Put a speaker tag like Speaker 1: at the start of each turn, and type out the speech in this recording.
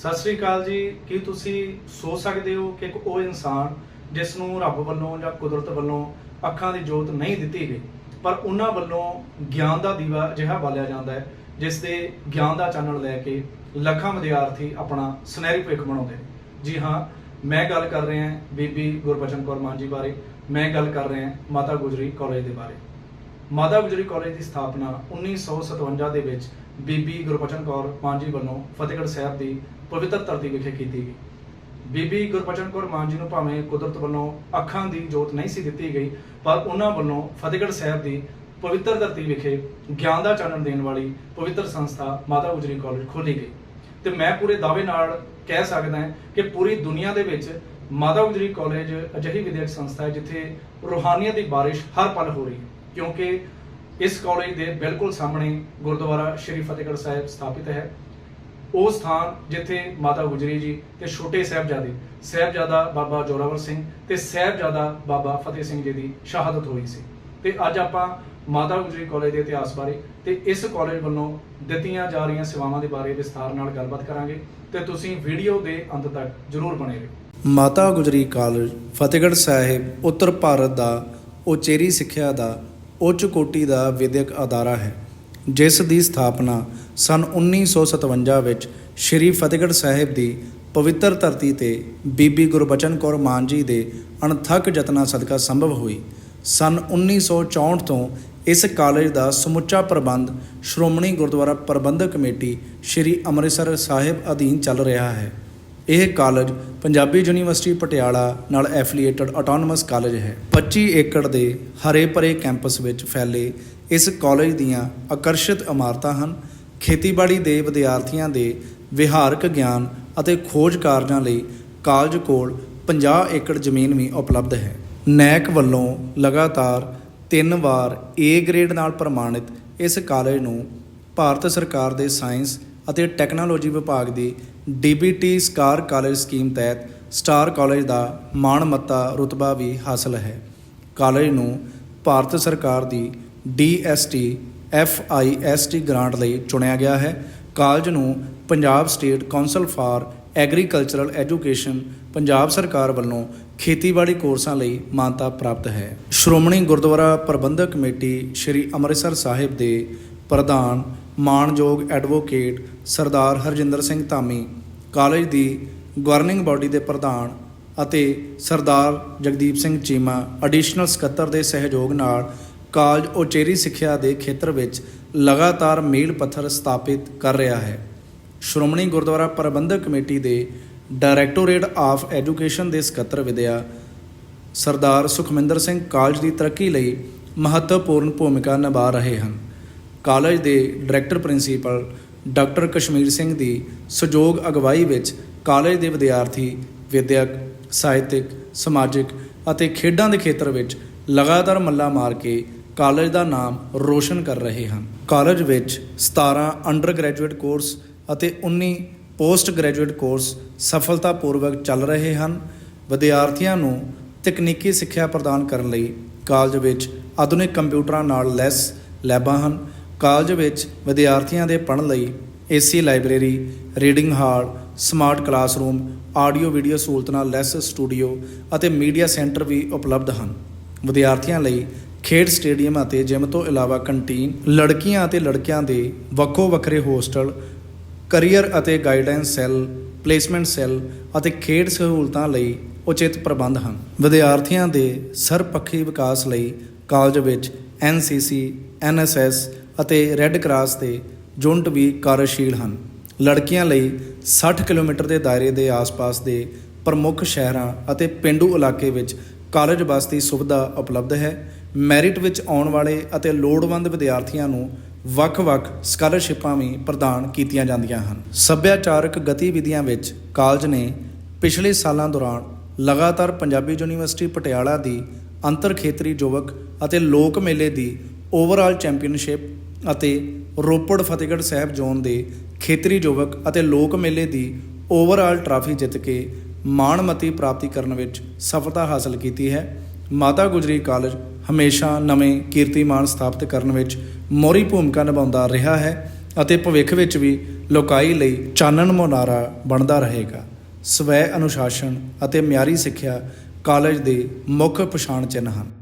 Speaker 1: ਸਤਿ ਸ੍ਰੀ ਅਕਾਲ ਜੀ। ਕੀ ਤੁਸੀਂ ਸੋਚ ਸਕਦੇ ਹੋ ਕਿ ਇੱਕ ਉਹ ਇਨਸਾਨ ਜਿਸ ਨੂੰ ਰੱਬ ਵੱਲੋਂ ਜਾਂ ਕੁਦਰਤ ਵੱਲੋਂ ਅੱਖਾਂ ਦੀ ਜੋਤ ਨਹੀਂ ਦਿੱਤੀ ਗਈ, ਪਰ ਉਹਨਾਂ ਵੱਲੋਂ ਗਿਆਨ ਦਾ ਦੀਵਾ ਅਜਿਹਾ ਬਾਲਿਆ ਜਾਂਦਾ ਹੈ ਜਿਸ ਦੇ ਗਿਆਨ ਦਾ ਚਾਨਣ ਲੈ ਕੇ ਲੱਖਾਂ ਵਿਦਿਆਰਥੀ ਆਪਣਾ ਸੁਨਹਿਰੀ ਭਵਿੱਖ ਬਣਾਉਂਦੇ ਨੇ। ਜੀ ਹਾਂ, ਮੈਂ ਗੱਲ ਕਰ ਰਿਹਾ ਹਾਂ ਬੀਬੀ ਗੁਰਬਚਨ ਕੌਰ ਮਾਨ ਜੀ ਬਾਰੇ, ਮੈਂ ਗੱਲ ਕਰ ਰਿਹਾ ਹਾਂ ਮਾਤਾ ਗੁਜਰੀ ਕਾਲਜ ਦੇ ਬਾਰੇ। ਮਾਤਾ ਗੁਜਰੀ ਕਾਲਜ ਦੀ ਸਥਾਪਨਾ 1957 ਦੇ ਵਿੱਚ ਬੀਬੀ ਗੁਰਬਚਨ ਕੌਰ ਮਾਂਜੀ ਵੱਲੋਂ ਫਤਿਹਗੜ੍ਹ ਸਾਹਿਬ ਦੀ ਪਵਿੱਤਰ ਧਰਤੀ ਵਿਖੇ ਕੀਤੀ ਗਈ। ਬੀਬੀ ਗੁਰਬਚਨ ਕੌਰ ਮਾਂਜੀ ਨੂੰ ਭਾਵੇਂ ਕੁਦਰਤ ਵੱਲੋਂ ਅੱਖਾਂ ਦੀ ਜੋਤ ਨਹੀਂ ਸੀ ਦਿੱਤੀ ਗਈ, ਪਰ ਉਹਨਾਂ ਵੱਲੋਂ ਫਤਿਹਗੜ੍ਹ ਸਾਹਿਬ ਦੀ ਪਵਿੱਤਰ ਧਰਤੀ ਵਿਖੇ ਗਿਆਨ ਦਾ ਚਾਨਣ ਦੇਣ ਵਾਲੀ ਪਵਿੱਤਰ ਸੰਸਥਾ ਮਾਤਾ ਗੁਜਰੀ ਕਾਲਜ ਖੋਲੀ ਗਈ। ਤੇ ਮੈਂ ਪੂਰੇ ਦਾਅਵੇ ਨਾਲ ਕਹਿ ਸਕਦਾ ਹਾਂ ਕਿ ਪੂਰੀ ਦੁਨੀਆ ਦੇ ਵਿੱਚ ਮਾਤਾ ਗੁਜਰੀ ਕਾਲਜ ਅਜਿਹੀ ਵਿਦਿਅਕ ਸੰਸਥਾ ਹੈ ਜਿੱਥੇ ਰੂਹਾਨੀਅਤ ਦੀ ਬਾਰਿਸ਼ ਹਰ ਪਲ ਹੋ ਰਹੀ ਹੈ, ਕਿਉਂਕਿ ਇਸ ਕਾਲਜ ਦੇ ਬਿਲਕੁਲ ਸਾਹਮਣੇ ਗੁਰਦੁਆਰਾ ਸ਼੍ਰੀ ਫਤਿਹਗੜ੍ਹ ਸਾਹਿਬ ਸਥਾਪਿਤ ਹੈ। ਉਹ ਸਥਾਨ ਜਿੱਥੇ ਮਾਤਾ ਗੁਜਰੀ ਜੀ ਤੇ ਛੋਟੇ ਸਾਹਿਬਜ਼ਾਦੇ ਸਾਹਿਬਜ਼ਾਦਾ ਬਾਬਾ ਜੋਰਾਵਰ ਸਿੰਘ ਤੇ ਸਾਹਿਬਜ਼ਾਦਾ ਬਾਬਾ ਫਤਿਹ ਸਿੰਘ ਜੀ ਦੀ ਸ਼ਹਾਦਤ ਹੋਈ ਸੀ। ਤੇ ਅੱਜ ਆਪਾਂ ਮਾਤਾ ਗੁਜਰੀ ਕਾਲਜ ਦੇ ਇਤਿਹਾਸ ਬਾਰੇ ਤੇ ਇਸ ਕਾਲਜ ਵੱਲੋਂ ਦਿੱਤੀਆਂ ਜਾ ਰਹੀਆਂ ਸੇਵਾਵਾਂ ਦੇ ਬਾਰੇ ਵਿਸਥਾਰ ਨਾਲ ਗੱਲਬਾਤ ਕਰਾਂਗੇ ਤੇ ਤੁਸੀਂ ਵੀਡੀਓ ਦੇ ਅੰਤ ਤੱਕ ਜਰੂਰ ਬਣੇ ਰਹੋ।
Speaker 2: ਮਾਤਾ ਗੁਜਰੀ ਕਾਲਜ ਫਤਿਹਗੜ੍ਹ ਸਾਹਿਬ, ਉੱਤਰ ਭਾਰਤ ਦਾ ਉਚੇਰੀ ਸਿੱਖਿਆ ਦਾ ਉੱਚ ਕੋਟੀ ਦਾ ਵਿਦਿਅਕ ਅਦਾਰਾ ਹੈ, ਜਿਸ ਦੀ ਸਥਾਪਨਾ ਸਨ 1957 ਵਿੱਚ ਸ੍ਰੀ ਫਤਿਹਗੜ੍ਹ ਸਾਹਿਬ ਦੀ ਪਵਿੱਤਰ ਧਰਤੀ ਤੇ ਬੀਬੀ ਗੁਰਬਚਨ ਕੌਰ ਮਾਨ ਜੀ ਦੇ ਅਣਥੱਕ ਯਤਨਾਂ ਸਦਕਾ ਸੰਭਵ ਹੋਈ। ਸਨ 1964 ਤੋਂ ਇਸ ਕਾਲਜ ਦਾ ਸਮੁੱਚਾ ਪ੍ਰਬੰਧ ਸ਼੍ਰੋਮਣੀ ਗੁਰਦੁਆਰਾ ਪ੍ਰਬੰਧਕ ਕਮੇਟੀ ਸ੍ਰੀ ਅੰਮ੍ਰਿਤਸਰ ਸਾਹਿਬ ਅਧੀਨ ਚੱਲ ਰਿਹਾ ਹੈ। ਇਹ ਕਾਲਜ ਪੰਜਾਬੀ ਯੂਨੀਵਰਸਿਟੀ ਪਟਿਆਲਾ ਨਾਲ ਐਫੀਲੀਏਟਡ ਆਟੋਨਮਸ ਕਾਲਜ ਹੈ। 25 ਏਕੜ ਦੇ ਹਰੇ ਭਰੇ ਕੈਂਪਸ ਵਿੱਚ ਫੈਲੇ ਇਸ ਕਾਲਜ ਦੀਆਂ ਆਕਰਸ਼ਿਤ ਇਮਾਰਤਾਂ ਹਨ। ਖੇਤੀਬਾੜੀ ਦੇ ਵਿਦਿਆਰਥੀਆਂ ਦੇ ਵਿਹਾਰਕ ਗਿਆਨ ਅਤੇ ਖੋਜ ਕਾਰਜਾਂ ਲਈ ਕਾਲਜ ਕੋਲ 50 ਏਕੜ ਜ਼ਮੀਨ ਵੀ ਉਪਲਬਧ ਹੈ। ਨੈਕ ਵੱਲੋਂ ਲਗਾਤਾਰ ਤਿੰਨ ਵਾਰ A ਗ੍ਰੇਡ ਨਾਲ ਪ੍ਰਮਾਣਿਤ ਇਸ ਕਾਲਜ ਨੂੰ ਭਾਰਤ ਸਰਕਾਰ ਦੇ ਸਾਇੰਸ ਅਤੇ ਟੈਕਨੋਲੋਜੀ ਵਿਭਾਗ ਦੀ DBT ਸਕਾਰ ਕਾਲਜ ਸਕੀਮ ਤਹਿਤ ਸਟਾਰ ਕਾਲਜ ਦਾ ਮਾਣਮੱਤਾ ਰੁਤਬਾ ਵੀ ਹਾਸਲ ਹੈ। ਕਾਲਜ ਨੂੰ ਭਾਰਤ ਸਰਕਾਰ ਦੀ DST FIST ਗ੍ਰਾਂਟ ਲਈ ਚੁਣਿਆ ਗਿਆ ਹੈ। ਕਾਲਜ ਨੂੰ Punjab state council for agricultural education, Punjab ਸਰਕਾਰ ਵੱਲੋਂ ਖੇਤੀਬਾੜੀ ਕੋਰਸਾਂ ਲਈ ਮਾਨਤਾ ਪ੍ਰਾਪਤ ਹੈ। ਸ਼੍ਰੋਮਣੀ ਗੁਰਦੁਆਰਾ ਪ੍ਰਬੰਧਕ ਕਮੇਟੀ ਸ੍ਰੀ ਅੰਮ੍ਰਿਤਸਰ ਸਾਹਿਬ ਦੇ ਪ੍ਰਧਾਨ ਮਾਣਯੋਗ ਐਡਵੋਕੇਟ ਸਰਦਾਰ ਹਰਜਿੰਦਰ ਸਿੰਘ ਧਾਮੀ, ਕਾਲਜ ਦੀ ਗਵਰਨਿੰਗ ਬਾਡੀ ਦੇ ਪ੍ਰਧਾਨ ਅਤੇ ਸਰਦਾਰ ਜਗਦੀਪ ਸਿੰਘ ਚੀਮਾ, ਐਡੀਸ਼ਨਲ ਸਕੱਤਰ ਦੇ ਸਹਿਯੋਗ ਨਾਲ ਕਾਲਜ ਉਚੇਰੀ ਸਿੱਖਿਆ ਦੇ ਖੇਤਰ ਵਿੱਚ ਲਗਾਤਾਰ ਮੀਲ ਪੱਥਰ ਸਥਾਪਿਤ ਕਰ ਰਿਹਾ ਹੈ। ਸ਼੍ਰੋਮਣੀ ਗੁਰਦੁਆਰਾ ਪ੍ਰਬੰਧਕ ਕਮੇਟੀ ਦੇ ਡਾਇਰੈਕਟੋਰੇਟ ਆਫ ਐਜੂਕੇਸ਼ਨ ਦੇ ਸਕੱਤਰ ਵਿਦਿਆ ਸਰਦਾਰ ਸੁਖਮਿੰਦਰ ਸਿੰਘ ਕਾਲਜ ਦੀ ਤਰੱਕੀ ਲਈ ਮਹੱਤਵਪੂਰਨ ਭੂਮਿਕਾ ਨਿਭਾ ਰਹੇ ਹਨ। ਕਾਲਜ ਦੇ director principal doctor Kashmir Singh ਦੀ ਸਹਿਯੋਗ ਅਗਵਾਈ ਵਿੱਚ ਕਾਲਜ ਦੇ ਵਿਦਿਆਰਥੀ, ਵਿਦਿਅਕ, ਸਾਹਿਤਿਕ, ਸਮਾਜਿਕ ਅਤੇ ਖੇਡਾਂ ਦੇ ਖੇਤਰ ਵਿੱਚ ਲਗਾਤਾਰ ਮੱਲਾ ਮਾਰ ਕੇ ਕਾਲਜ ਦਾ ਨਾਮ ਰੋਸ਼ਨ ਕਰ ਰਹੇ ਹਨ। ਕਾਲਜ ਵਿੱਚ 17 ਅੰਡਰ ਗ੍ਰੈਜੂਏਟ ਕੋਰਸ ਅਤੇ 19 ਪੋਸਟ ਗ੍ਰੈਜੂਏਟ ਕੋਰਸ ਸਫਲਤਾਪੂਰਵਕ ਚੱਲ ਰਹੇ ਹਨ। ਵਿਦਿਆਰਥੀਆਂ ਨੂੰ ਤਕਨੀਕੀ ਸਿੱਖਿਆ ਪ੍ਰਦਾਨ ਕਰਨ ਲਈ ਕਾਲਜ ਵਿੱਚ ਆਧੁਨਿਕ ਕੰਪਿਊਟਰਾਂ ਨਾਲ ਲੈਸ ਲੈਬਾਂ ਹਨ ਕਾਲਜ ਵਿੱਚ ਵਿਦਿਆਰਥੀਆਂ ਦੇ ਪੜ੍ਹਨ ਲਈ AC library, reading hall, smart classroom, audio video ਸਹੂਲਤ ਨਾਲ ਲੈਸ ਸਟੂਡੀਓ ਅਤੇ ਮੀਡੀਆ ਸੈਂਟਰ ਵੀ ਉਪਲਬਧ ਹਨ। ਵਿਦਿਆਰਥੀਆਂ ਲਈ ਖੇਡ ਸਟੇਡੀਅਮ ਅਤੇ ਜਿਮ ਤੋਂ ਇਲਾਵਾ ਕੰਟੀਨ ਲੜਕੀਆਂ ਅਤੇ ਲੜਕਿਆਂ ਦੇ ਵੱਖੋ ਵੱਖਰੇ ਹੋਸਟਲ, ਕਰੀਅਰ ਅਤੇ ਗਾਈਡੈਂਸ ਸੈੱਲ, ਪਲੇਸਮੈਂਟ ਸੈੱਲ ਅਤੇ ਖੇਡ ਸਹੂਲਤਾਂ ਲਈ ਉਚਿਤ ਪ੍ਰਬੰਧ ਹਨ। ਵਿਦਿਆਰਥੀਆਂ ਦੇ ਸਰਪੱਖੀ ਵਿਕਾਸ ਲਈ ਕਾਲਜ ਵਿੱਚ NCC NSS ਅਤੇ ਰੈੱਡ ਕਰਾਸ ਦੇ ਯੂਨਿਟ ਵੀ ਕਾਰਜਸ਼ੀਲ ਹਨ। ਲੜਕੀਆਂ ਲਈ 60 ਕਿਲੋਮੀਟਰ ਦੇ ਦਾਇਰੇ ਦੇ ਆਸ-ਪਾਸ ਦੇ ਪ੍ਰਮੁੱਖ ਸ਼ਹਿਰਾਂ ਅਤੇ ਪਿੰਡੂ ਇਲਾਕੇ ਵਿੱਚ ਕਾਲਜ ਬੱਸ ਦੀ ਸੁਵਿਧਾ ਉਪਲਬਧ ਹੈ। ਮੈਰਿਟ ਵਿੱਚ ਆਉਣ ਵਾਲੇ ਅਤੇ ਲੋੜਵੰਦ ਵਿਦਿਆਰਥੀਆਂ ਨੂੰ ਵੱਖ-ਵੱਖ ਸਕਾਲਰਸ਼ਿਪਾਂ ਵੀ ਪ੍ਰਦਾਨ ਕੀਤੀਆਂ ਜਾਂਦੀਆਂ ਹਨ। ਸੱਭਿਆਚਾਰਕ ਗਤੀਵਿਧੀਆਂ ਵਿੱਚ ਕਾਲਜ ਨੇ ਪਿਛਲੇ ਸਾਲਾਂ ਦੌਰਾਨ ਲਗਾਤਾਰ ਪੰਜਾਬੀ ਯੂਨੀਵਰਸਿਟੀ ਪਟਿਆਲਾ ਦੀ ਅੰਤਰ ਖੇਤਰੀ ਯੁਵਕ ਅਤੇ ਲੋਕ ਮੇਲੇ ਦੀ ਓਵਰਆਲ ਚੈਂਪੀਅਨਸ਼ਿਪ ਅਤੇ ਰੋਪੜ ਫਤਿਹਗੜ੍ਹ ਸਾਹਿਬ ਜ਼ੋਨ ਦੇ ਖੇਤਰੀ ਯੁਵਕ ਅਤੇ ਲੋਕ ਮੇਲੇ ਦੀ ਓਵਰਆਲ ਟਰਾਫੀ ਜਿੱਤ ਕੇ ਮਾਣਮੱਤੀ ਪ੍ਰਾਪਤੀ ਕਰਨ ਵਿੱਚ ਸਫਲਤਾ ਹਾਸਲ ਕੀਤੀ ਹੈ। ਮਾਤਾ ਗੁਜਰੀ ਕਾਲਜ ਹਮੇਸ਼ਾ ਨਵੇਂ ਕੀਰਤੀਮਾਨ ਸਥਾਪਿਤ ਕਰਨ ਵਿੱਚ ਮੋਹਰੀ ਭੂਮਿਕਾ ਨਿਭਾਉਂਦਾ ਰਿਹਾ ਹੈ ਅਤੇ ਭਵਿੱਖ ਵਿੱਚ ਵੀ ਲੋਕਾਈ ਲਈ ਚਾਨਣ ਮੁਨਾਰਾ ਬਣਦਾ ਰਹੇਗਾ। ਸਵੈ ਅਨੁਸ਼ਾਸਨ ਅਤੇ ਮਿਆਰੀ ਸਿੱਖਿਆ ਕਾਲਜ ਦੇ ਮੁੱਖ ਪਛਾਣ ਚਿੰਨ੍ਹ ਹਨ।